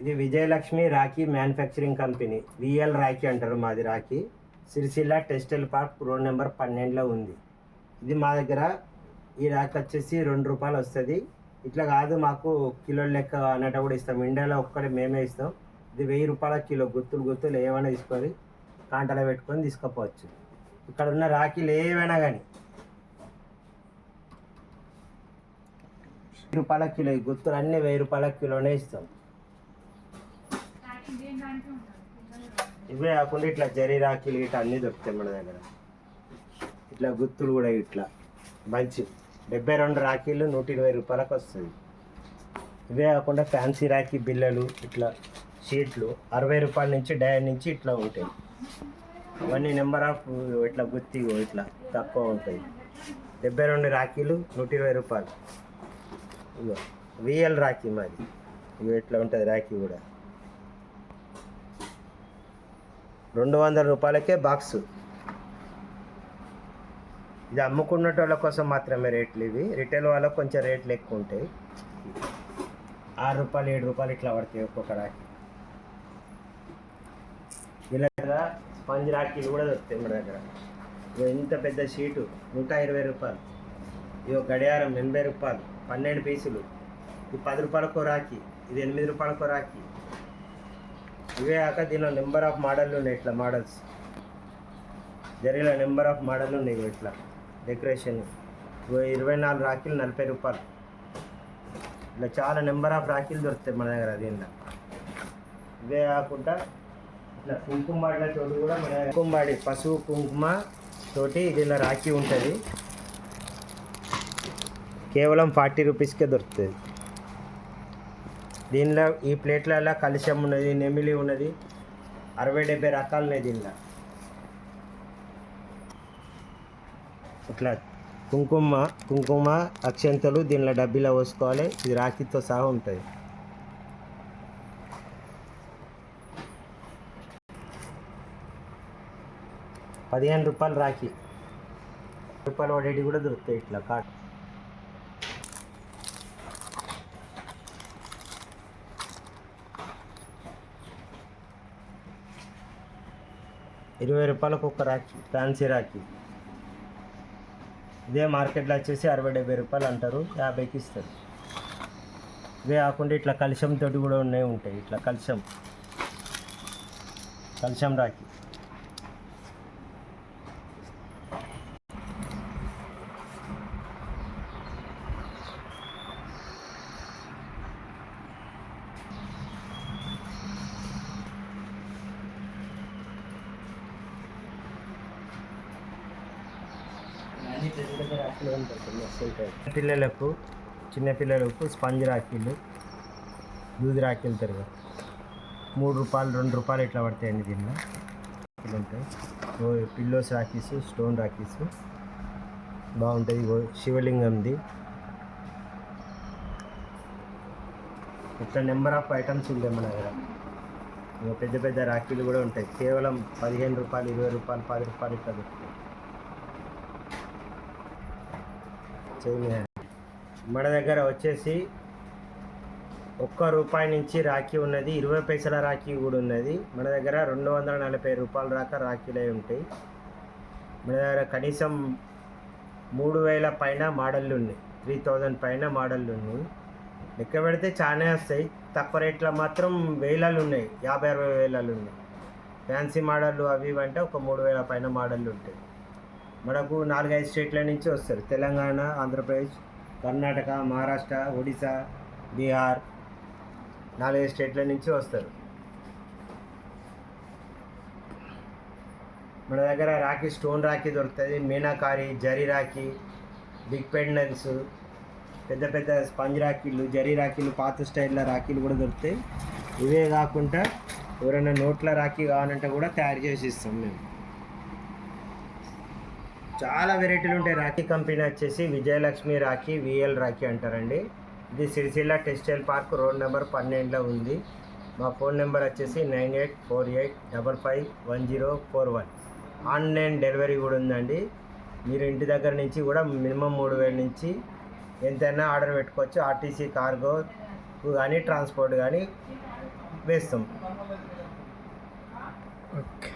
ఇది Vijayalakshmi rakhi manufacturing company V L rakhi అంటారు మాది rakhi. Sircilla textile park road number పన్నెండులో ఉంది. ఇది మా దగ్గర ఈ రాఖీ వచ్చేసి రెండు రూపాయలు వస్తుంది. ఇట్లా కాదు మాకు కిలో లెక్క అన్నట్టు కూడా ఇస్తాం. ఇండియాలో ఒక్కడే మేమే ఇస్తాం. ఇది వెయ్యి రూపాయల కిలో గుత్తులు గుత్తులు ఏమైనా తీసుకొని కాంటలో పెట్టుకొని తీసుకుపోవచ్చు. ఇక్కడ ఉన్న రాఖీలు ఏవైనా కానీ రూపాయల కిలో ఈ గుత్తులు అన్నీ వెయ్యి రూపాయల కిలోనే ఇస్తాం. ఇవే కాకుండా ఇట్లా జరీ రాఖీలు ఇట్లా అన్నీ దొరుకుతాయి మన దగ్గర. ఇట్లా గుత్తులు కూడా ఇట్లా. మంచి. డెబ్బై రెండు రాఖీలు నూట ఇరవై రూపాయలకు వస్తుంది. ఇవే కాకుండా ఫ్యాన్సీ రాఖీ బిల్లలు ఇట్లా షీట్లు అరవై రూపాయల నుంచి డయర్ నుంచి ఇట్లా ఉంటాయి. ఇవన్నీ నెంబర్ ఆఫ్ ఇట్లా గుత్తి ఇట్లా తక్కువ ఉంటాయి. డెబ్బై రెండు రాఖీలు నూట ఇరవై రూపాయలు. ఇగో విఎల్ రాఖీ మాది ఇవి ఇట్లా ఉంటుంది రాఖీ కూడా. రెండు వందల రూపాయలకే బాక్సు. ఇది అమ్ముకున్నటోళ్ళ కోసం మాత్రమే రేట్లు ఇవి. రిటైల్ వాళ్ళకి కొంచెం రేట్లు ఎక్కువ ఉంటాయి ఆరు రూపాయలు ఏడు రూపాయలు ఇట్లా పడతాయి ఒక్కొక్క రాఖీ. ఇలా స్పంజ్ రాఖీలు కూడా దొరుకుతాయి మన దగ్గర. ఇంత పెద్ద షీటు నూట ఇరవై రూపాయలు. ఇగో గడియారం ఎనభై రూపాయలు పన్నెండు పీసులు. ఇది పది రూపాయలకు రాఖీ ఇది ఎనిమిది రూపాయలకు రాఖీ. ఇవే కాక దీనిలో నెంబర్ ఆఫ్ మోడళ్ళు ఉన్నాయి ఇట్లా మోడల్స్. జరిగిన నెంబర్ ఆఫ్ మోడల్ ఉన్నాయి ఇట్లా డెకరేషన్. ఇరవై నాలుగు రాఖీలు నలభై రూపాయలు. ఇట్లా చాలా నెంబర్ ఆఫ్ రాఖీలు దొరుకుతాయి మన దగ్గర దీనిలో. ఇవే కాకుండా ఇట్లా కుంకుమాడిల తోటి కూడా మన కుంకుమాడి పసుపు కుంకుమ తోటి దీనిలో రాఖీ ఉంటుంది. కేవలం ఫార్టీ రూపీస్కే దొరుకుతుంది దీనిలో ఈ ప్లేట్లలో కలుషం ఉన్నది నెమిలి ఉన్నది అరవై డెబ్బై రకాలు ఉన్నాయి దీనిలో. ఇట్లా కుంకుమ కుంకుమ అక్షంతలు దీనిలో డబ్బీలో పోసుకోవాలి ఇది రాఖీతో సహా ఉంటుంది. పదిహేను రూపాయలు రాఖీ. రూపాయలు వాడేటి కూడా దొరుకుతాయి ఇట్లా కాట్ ఇరవై రూపాయలకు ఒక రాఖీ ఫ్యాన్సీ రాఖీ. ఇదే మార్కెట్లో వచ్చేసి అరవై డెబ్బై రూపాయలు అంటారు యాభైకి ఇస్తారు. ఇదే కాకుండా ఇట్లా కలుషం తోటి కూడా ఉన్నాయి ఉంటాయి. ఇట్లా కలుషం. కలుషం రాఖీ. పిల్లలకు చిన్నపిల్లలకు స్పంజ్ రాఖీలు దూది రాఖీలు తిరగ. మూడు రూపాయలు రెండు రూపాయలు ఇట్లా పడతాయండి దీనిలో? రాఖీలు ఉంటాయి. ఓ పిల్లోస్ రాఖీస్ స్టోన్ రాఖీస్. బాగుంటుంది. శివలింగంది. ఇట్లా నెంబర్ ఆఫ్ ఐటమ్స్ ఉంటాయి మన దగ్గర. పెద్ద పెద్ద రాఖీలు కూడా ఉంటాయి. కేవలం పదిహేను రూపాయలు ఇరవై రూపాయలు పది రూపాయలు ఇట్లా దొరుకుతాయి. మన దగ్గర వచ్చేసి ఒక్క రూపాయి నుంచి రాఖీ ఉన్నది ఇరవై పైసల రాఖీ కూడా ఉన్నది. మన దగ్గర రెండు వందల నలభై రూపాయల దాకా రాఖీలే ఉంటాయి. మన దగ్గర కనీసం మూడు వేల పైన మోడళ్ళు ఉన్నాయి. త్రీ థౌజండ్ పైన మోడళ్ళు ఉన్నాయి. లెక్క పెడితే చాలా వస్తాయి. తక్కువ రేట్లో మాత్రం వేలలు ఉన్నాయి. యాభై అరవై వేలలు ఉన్నాయి. ఫ్యాన్సీ మోడళ్ళు అవి ఇవి అంటే ఒక మూడు వేల పైన మోడళ్ళు ఉంటాయి. మనకు నాలుగైదు స్టేట్ల నుంచి వస్తారు. తెలంగాణ ఆంధ్రప్రదేశ్ కర్ణాటక మహారాష్ట్ర ఒడిశా బీహార్ నాలుగైదు స్టేట్ల నుంచి వస్తారు. మన దగ్గర రాఖీ స్టోన్ రాఖీ దొరుకుతుంది. మీనాకారి జరీ రాఖీ బిగ్ పెండెన్స్ పెద్ద పెద్ద స్పంజ్ రాఖీలు జరీ రాఖీలు పాత స్టైల్లో రాఖీలు కూడా దొరుకుతాయి. ఇవే కాకుండా ఎవరైనా నోట్ల రాఖీ కావాలంటే కూడా తయారు చేసి ఇస్తాం మేము. చాలా వెరైటీలు ఉంటాయి. రాఖీ కంపెనీ వచ్చేసి విజయలక్ష్మి రాఖీ విఎల్ రాఖీ అంటారండి. ఇది Sircilla textile park road number పన్నెండులో ఉంది. మా ఫోన్ నెంబర్ వచ్చేసి nine eight four eight double five one zero four one. Online delivery కూడా ఉందండి. మీరు ఇంటి దగ్గర నుంచి కూడా మినిమం మూడు వేల నుంచి ఎంతైనా ఆర్డర్ పెట్టుకోవచ్చు. ఆర్టీసీ కార్గో కానీ ట్రాన్స్పోర్ట్ కానీ వేస్తాం. ఓకే.